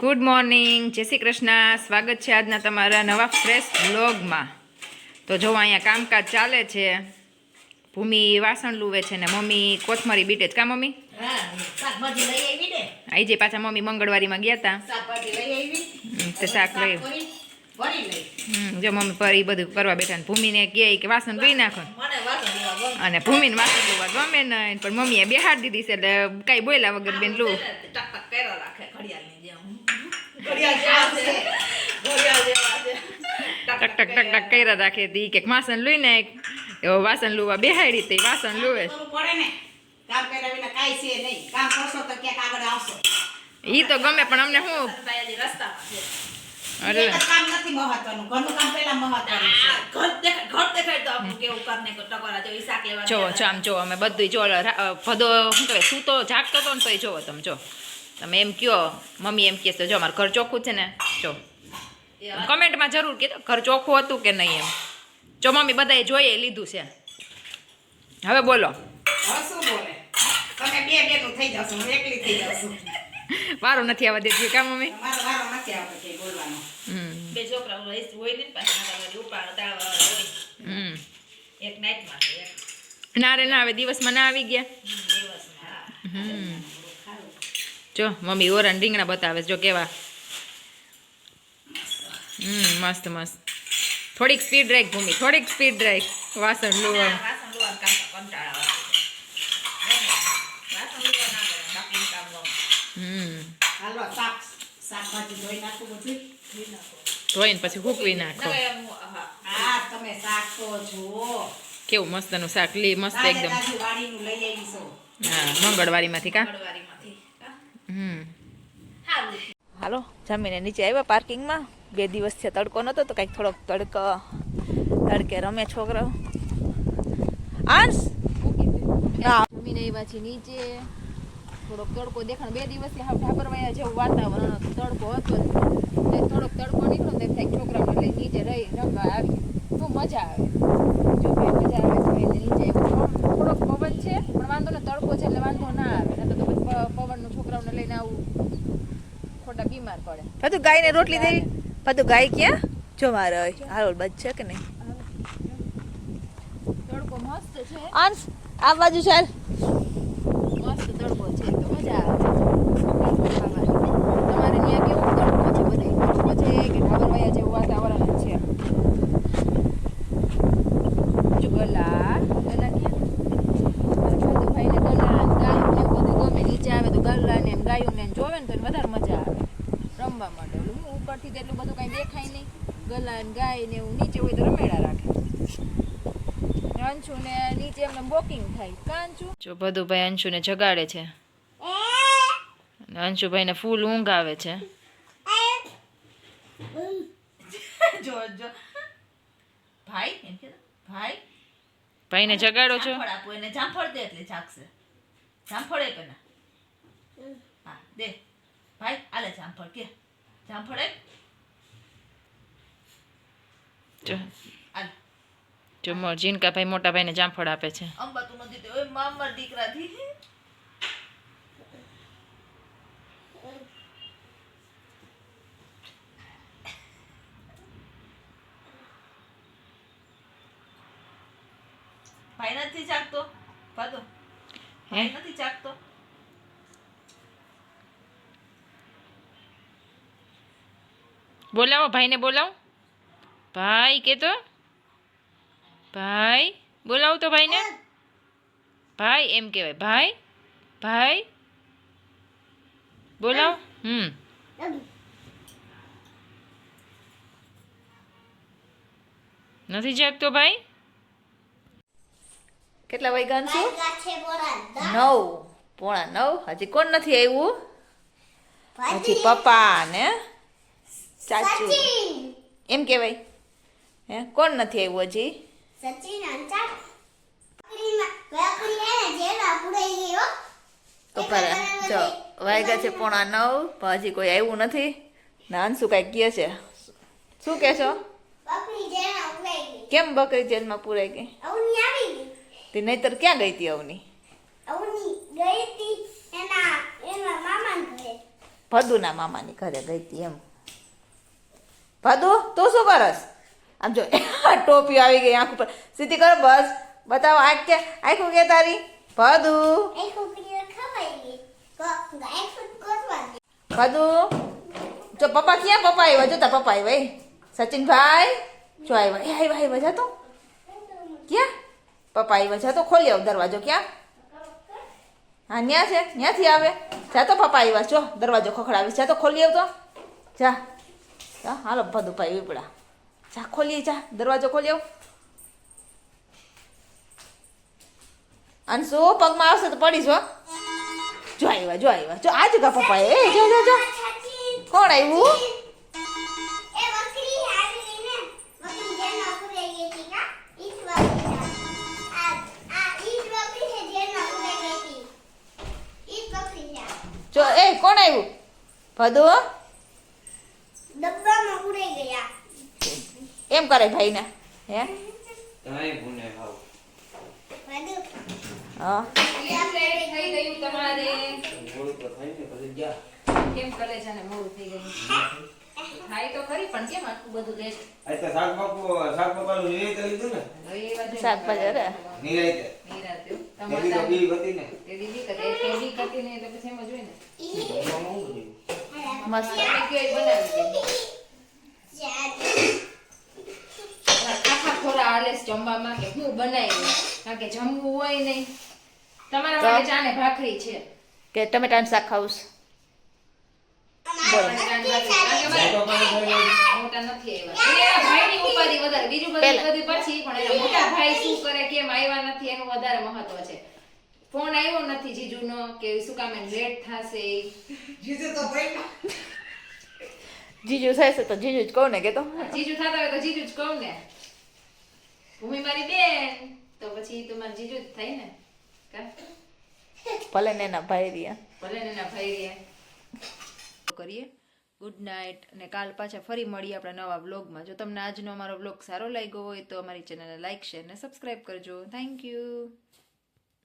Good morning જય શ્રી કૃષ્ણ. સ્વાગત છે આજના તમારા નવા ફ્રેશ બ્લોગમાં તો જો અહીંયા કામકાજ ચાલે છે ભૂમિ વાસણ લુવે છે ને મમ્મી કોથમરી બીટે જ. કા મમ્મી? આવી જઈ પાછા મમ્મી મંગળવારીમાં ગયા હતા તો શાક લઈ. જો મમ્મી પર એ બધું કરવા બેઠા ને ભૂમિને કહે કે વાસણ ધોઈ નાખો. અને ભૂમિને વાસણ ધોવા ગમે નહીં પણ મમ્મીએ બેહાડ દીધી છે એટલે કાંઈ બોલ્યા વગર બેન લુ રાખે ટક ટક ટક ટક કર્યા રાખે તી કે વાસણ લઈ ને એવો વાસણ લુવા બેહાડી તે વાસણ લુવે. કરવું પડે ને. કામ કર્યા વિના કાંઈ છે નહીં. કામ કરશો તો ક્યાંક આગળ આવશો. ઈ તો ગમે પણ અમને શું. અરે. કામ નથી મહત્વનું. ઘરનું કામ પહેલા મહત્વનું ઘર દેખાય ઘર દેખાય તો આપણું કેવું કરને ટકોરા જો શાક લેવા જો જો આમ જો અમે બધું જો ભદો શું કહેવાય સૂતો જાગતો હતો ને તોય જોવો તમે જો. તમે એમ કયો મમ્મી એમ કહે છે જો મારું ઘર ચોખ્ખું છે ને જો. કમેન્ટમાં જરૂર કહેતો ઘર ચોખ્ખું હતું કે નહીં એમ? જો મમ્મી બધાએ જોઈએ લીધું છે. હવે બોલો. હવે શું બોલે? તમે બે બેનું થઈ જશો હું એકલી થઈ જશું. વારું નથી આવવા દેતી કા મમ્મી? મારો વારો નથી આવતો કે બોલવાનો. હમ. બે છોકરા હોય હોય ને પાછા એક રે ના હવે દિવસમાં ના આવી ગયા. જો મમ્મી ઓરન રીંગણા બતાવે જો કેવા? હમ મસ્ત મસ્ત. થોડીક સ્પીડ રાખ ભૂમિ થોડીક સ્પીડ રાખ. વાસણ લુવા. ના. ધોઈને પછી હૂકવી નાખો. કેવું મસ્ત હા શાક લી મસ્ત એકદમ. હા મંગળવારી માંથી આવી હા મંગળવારીમાંથી કા મંગળવારીમાંથી. હા? હમ સારું. હાલો, જમીને નીચે આવ્યા પાર્કિંગમાં. બે દિવસથી તડકો નહોતો તો કાંઈક થોડોક તડકો, તડકે રમે છોકરો આંસ મમ્મીને આવ્યા છે નીચે. થોડોક તડકો દેખાણ બે દિવસથી હા ઢાબરવાયા જેવું વાતાવરણ તડકો હતો થોડોક તડકો નીકળ્યો ને છોકરાઓને લઈ નીચે રહી, રમવા આવી. તો મજા આવે જો બે મજા આવે છે એટલે નીચે આવ્યું. થોડોક પવન છે પણ વાંધો ને તડકો છે એટલે વાંધો ના આવે નહીં તો પછી પ- પવનનું છોકરાઓને લઈને આવું ખોટા બીમાર પડે બધું ગાયને રોટલી દેવી? બધું ગાય ક્યાં? જો મારે હાલો બચ છે કે નહીં? તડકો મસ્ત છે. આ બાજુ ચાલ. મસ્ત તડકો છે તો મજા આવે. તમારે ત્યાં કેવું તડકો છે બધે? તડકો છે કે ઢાબરવાયા જેવું વાતાવરણ જ છે? ગલા ગલા ભાઈને ગલા ગાયું ને બધું ગમે નીચે આવે તો ગલા ને ગાયું ને જોવે ને તો વધારે મજા આવે. રમવા માટે. ઉપરથી એટલું બધું કાંઈ દેખાય નહીં. ગલાન ગાય ને એવું નીચે હોય તો રમેડા રાખે. અંશુ ને નીચે એમને વોકિંગ થાય. કાંચું? જો ભદુભાઈ અંશુને જગાડે છે. અંશુભાઈને ફૂલ ઊંઘ આવે છે. જો જો. ભાઈ એમ કે ભાઈ. ભાઈને જગાડો છો? જામફળ એને જામફળ દે એટલે જાગશે. જામફળ એ એને હા દે. ભાઈ આલે જામફળ કે. એક જો. જો મો- જીનકાભાઈ મોટા ભાઈને જામફળ આપે છે. અંબાતું નથી તે ઓય મામર દીકરાથી ભાઈ નથી જાગતો ભાઈ નથી જાગતો બોલાવો ભાઈને બોલાવો. ભાઈ કે તો? ભાઈ બોલાવો તો ભાઈને. ભાઈ એમ કહેવાય. ભાઈ ભાઈ બોલાવો. હમ. નથી જાગતો ભાઈ? કેટલા વાગ્યા છો? નવ. પોણા નવ. હજી કોણ નથી આવ્યું? હજી પપ્પા ને ચાચુ એમ કહેવાય. હે કોણ નથી આવ્યું હજી? ઉપર જો વાગ્યા છે પોણા નવ પણ હજી કોઈ આવ્યું નથી. નાનસુ કાંઈક કહે છે. શું કહે છો? કેમ બકરી જેલમાં પૂરાઈ ગઈ? તે નહીતર ક્યાં ગઈ હતી અવની? ભદુના મામાની ઘરે ગઈ હતી એમ. ભદુ તું શું કરસ? આમ જો ટોપી આવી ગઈ આંખ ઉપર. સીધી કરો બસ. બતાવો આંખ કે આંખું કે તારી? ભદુ. ભાદુ. જો પપ્પા ક્યાં પપ્પા આવ્યા? જો તાર પપ્પા આવ્યા સચિનભાઈ? જો આવ્યા. એ આવ્યા આવ્યા જાતો ક્યાં? પપ્પા આવ્યા જાતો ખોલી આવ દરવાજો ક્યાં? હા ન્યા છે. ન્યાથી આવે. જા તો પપ્પા આવ્યા જો. દરવાજો ખખડાવીશ. જા તો ખોલી આવ તો. જા જા. હાલો ભદુ ભાઈ વિપડા જા ખોલી જા દરવાજો ખોલી આવ અને શું પગમાં આવશે તો પડી હો. જો આવ્યા જો આવ્યા જો આજ ગા પપ્પા એ જો જો જો. કોણ આવ્યું જો એ કોણ આવ્યું ભદુ ડબ્બામાં ઉડાઈ ગયા એમ કરે ભાઈને હે કાંઈ ભૂને હાવ બધું હા થઈ ગયું તમારે મોડું તો થાય ને પછી ગયા. કેમ કરે છે ને મોડું થઈ ગયું? થાય તો ખરી પણ કેમ આટલું બધું લેટ આજ શાક બાપુ શાક બાપાનું નિવેદ લીધું ને? એ બાજુ તો તમારે હતી ને. તે દીદી કરે તે ને એટલે પછી એમ જ હોય ને. મસ્ત. બનાવી દે આખા આલેસ જમવામાં કે હું બનાવી કારણ કે જમવું હોય નહીં. તમારા તો? માટે ચાને ભાખરી છે? કે ટમેટાનું શાક ખાવું છે? બોલો ચાને ભાખરી. કારણ કે અમારા મોટા નથી આવ્યા. એના ભાઈની ઉપાધિ વધારે. બીજું બધું પહેલા. બધી પછી પણ એના મોટા ભાઈ શું કરે કેમ આવ્યા નથી એનું વધારે મહત્વ છે. ફોન આવ્યો નથી જીજુનો કે શું કામ લેટ થશે? જીજુ થશે તો જીજુ જ કહું ને કે તો. જીજુ થતા હોય તો જીજુ જ કહું ને. ભૂમિ મારી બેન. તો પછી તમારે જીજુ જ થાય ને. કા? ભલે ને એના ભાઈ રહ્યા. ભલે ને એના ભાઈ રહ્યા. કરીએ. ગુડ નાઇટ અને કાલ પાછા ફરી મળીએ આપણા નવા વ્લોગમાં. જો તમને આજનો અમારો વ્લોગ સારો લાગ્યો હોય તો અમારી ચેનલને લાઈક શેર અને સબસ્ક્રાઈબ કરજો. Thank you